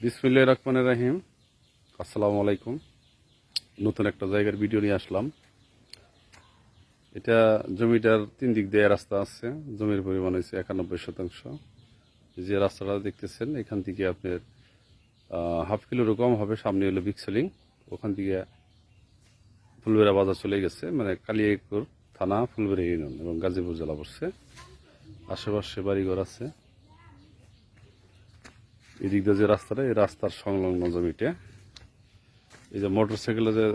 বিসমিল্লাহ রহমানের রাহিম। আসসালামু আলাইকুম। নতুন একটা জায়গার ভিডিও নিয়ে আসলাম। এটা জমিটার তিন দিক দিয়ে রাস্তা আছে। জমির পরিমাণ হয়েছে একানব্বই শতাংশ। যে রাস্তাটা দেখতেছেন, এখান থেকে আপনার হাফ কিলোর কম হবে। সামনে হলো বিক্সলিং ওখান থেকে ফুলবেড়া বাজার চলে গেছে। মানে কালিয়াকুর থানা, ফুলবেড়া ইউনিয়ন এবং গাজীপুর জেলা পড়ছে। আশেপাশে বাড়িঘর আছে। এদিক দিয়ে যে রাস্তাটা, এই রাস্তার সংলগ্ন জমিটা। এই যে মোটর সাইকেলে যে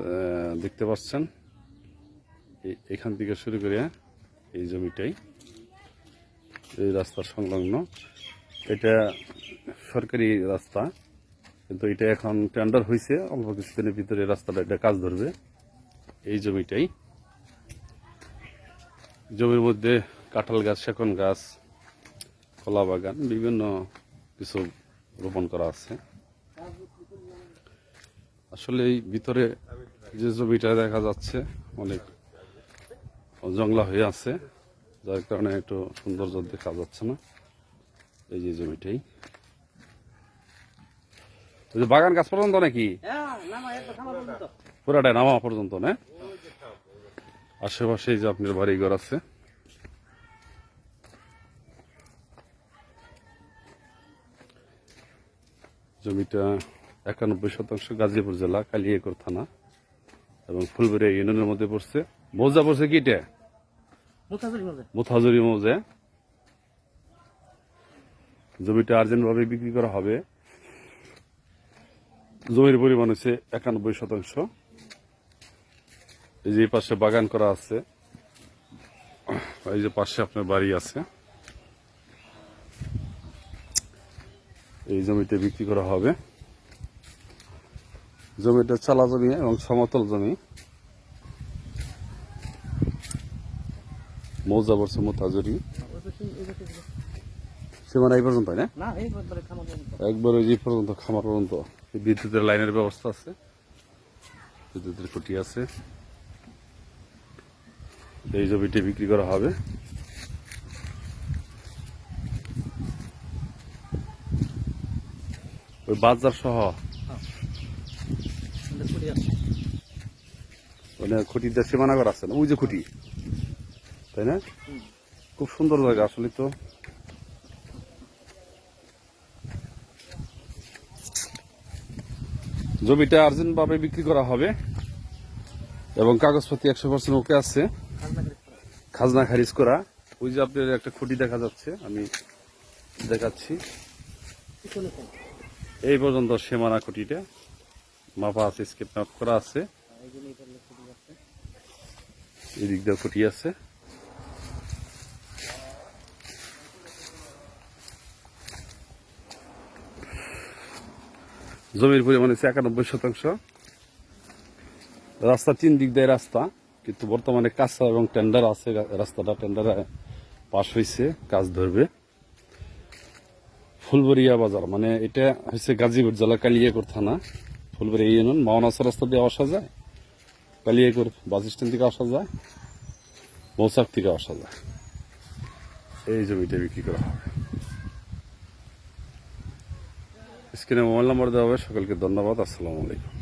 দেখতে পাচ্ছেন এখান থেকে শুরু করে এই জমিটাই, এই রাস্তার সংলগ্ন। এটা সরকারি রাস্তা, কিন্তু এটা এখন টেন্ডার হয়েছে অল্প কিছুদিনের ভিতরে রাস্তাটা, এটা কাজ ধরবে। এই জমিটাই। জমির মধ্যে কাঁঠাল গাছ, সেকন গাছ, কলা বাগান, বিভিন্ন কিছু রোপণ করা আছে। আসলে এই ভিতরে যে জমিটা দেখা যাচ্ছে, অনেক জংলা হয়ে আছে, যার কারণে একটু সৌন্দর্য দেখা যাচ্ছে না। এই যে জমিটাই। বাগান গাছ পর্যন্ত নাকি? পুরাটাই নামা পর্যন্ত না? আশেপাশে যে আপনার বাড়িঘর আছে। জমিটা একানব্বই শতাংশ গাজীপুর জেলা কালিয়াকোর থানা এবং ফুলবেড়িয়া ইউনিয়নের মধ্যে পড়ছে। মৌজা পড়ছে কি এটা? মুথাজুরি মৌজা। জমিটা আর্জেন্ট ভাবে বিক্রি করা হবে। জমির পরিমাণ হচ্ছে একানব্বই শতাংশ। এই যে পাশে বাগান করা আছে। এই যে পাশে আপনার বাড়ি আছে। এই জমিতে বিক্রি করা হবে। জমিটা চালা জমি এবং সমতল জমি। মৌজা বর্ষ মোতাজুরি সীমানা এই পর্যন্ত না। একবার ওই যে পর্যন্ত। খামার পর্যন্ত। বিদ্যুতের লাইনের ব্যবস্থা আছে। বিদ্যুতের খুঁটি আছে। এই জমিটি বিক্রি করা হবে। ওই বাজার সহ। মানে খুঁটি দিয়ে সীমানা করা আছে না? ওই যে খুঁটি। তাই না? খুব সুন্দর জায়গা আসলে তো। জমিটা আর্জেন্ট ভাবে বিক্রি করা হবে এবং কাগজপাতি একশো পার্সেন্ট ওকে আছে। খাজনা খারিজ করা। ওই যে আপনার একটা খুঁটি দেখা যাচ্ছে, আমি দেখাচ্ছি? এই পর্যন্ত সীমানা খুঁটিটা মাপা আছে স্কেপ ম্যাপ করা আছে। এদিক দিয়ে খুঁটি আছে। জমির পরিমাণ হচ্ছে একানব্বই শতাংশ। রাস্তা তিন দিক দিয়ে রাস্তা, কিন্তু বর্তমানে কাঁচা এবং টেন্ডার আছে। রাস্তাটা টেন্ডারে পাশ হয়েছে কাজ ধরবে। ফুলবরিয়া বাজার মানে এটা হচ্ছে গাজীপুর জেলা কালিয়াকুর থানা। ফুলবরিয়া ইউনিয়ন মাওনাসা রাস্তা দিয়ে আসা যায়, কালিয়াকুর বাস স্ট্যান্ড থেকে আসা যায় মৌসাক থেকে আসা যায়। এই জমিটা বিক্রি করা হবে। স্ক্রিনে মোবাইল নাম্বার দেওয়া হবে, সকলকে ধন্যবাদ, আসসালামু আলাইকুম।